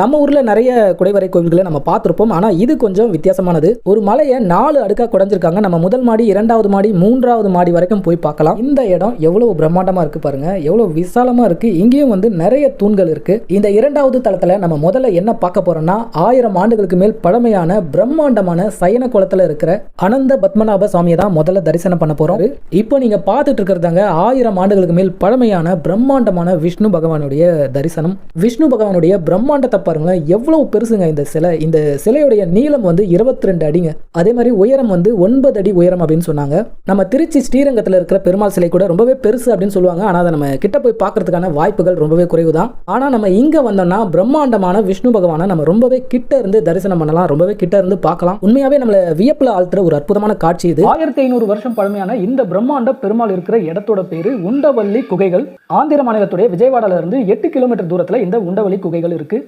நம்ம ஊரில் நிறைய குடைவரை கோவில்களை நம்ம பார்த்துருப்போம். ஆனால் இது கொஞ்சம் வித்தியாசமானது. ஒரு மலையை நாலு அடுக்காக குடஞ்சிருக்காங்க. நம்ம முதல் மாடி இரண்டாவது மாடி மூன்றாவது மாடி வரைக்கும் போய் பார்க்கலாம். இந்த இடம் எவ்வளோ பிரம்மாண்டமாக இருக்குது பாருங்கள் எவ்வளோ விசாலமாக இருக்குது இங்கேயும் வந்து நிறைய தூண்கள் இருக்குது இந்த இரண்டாவது தளத்தில் நம்ம முதல்ல என்ன பார்க்க போகிறோம்னா ஆயிரம் ஆண்டுகளுக்கு மேல் பழமையான பிரம்மாண்டமான சயன குளத்தில் இருக்கிற அனந்த பத்மநாப சுவாமியை தான் முதல்ல தரிசனம் பண்ண போகிறோம் இப்போ நீங்கள் பார்த்துட்டு இருக்கிறதாங்க ஆயிரம் ஆண்டுகளுக்கு மேல் பழமையான பிரம்மாண்டமான விஷ்ணு பகவானுடைய தரிசனம். விஷ்ணு பகவானுடைய பிரம்மாண்டத்தை பாருங்களேன் எவ்வளவு பெருசுங்க இந்த சிலை. இந்த சிலையுடைய நீளம் வந்து 22 ரெண்டு அடிங்க. அதே மாதிரி உயரம் வந்து ஒன்பது அடி உயரம் அப்படின்னு சொன்னாங்க. நம்ம திருச்சி ஸ்ரீரங்கத்தில் இருக்கிற பெருமாள் சிலை கூட ரொம்பவே பெருசு அப்படின்னு சொல்லுவாங்க. ஆனால் அதை நம்ம கிட்ட போய் பார்க்கறதுக்கான வாய்ப்புகள் ரொம்பவே குறைவு தான் ஆனால் நம்ம இங்கே வந்தோம்னா பிரம்மாண்டமான விஷ்ணு பகவானை நம்ம ரொம்பவே கிட்ட இருந்து தரிசனம் பண்ணலாம். ரொம்பவே கிட்ட இருந்து பார்க்கலாம். உண்மையாவே நம்மள வியப்பில் ஆழ்த்துற ஒரு அற்புதமான காட்சி இது. ஆயிரத்தி ஐநூறு வருஷம் பழமையான இந்த பிரம்மாண்ட பெருமாள் இருக்கிற இடத்தோட பேரு உண்டவள்ளி குகைகள். ஆந்திர மாநிலத்துடைய விஜயவாடால இருந்து எட்டு கிலோமீட்டர் தூரத்தில் இந்த உண்டவள்ளி குகைகள் இருக்கு.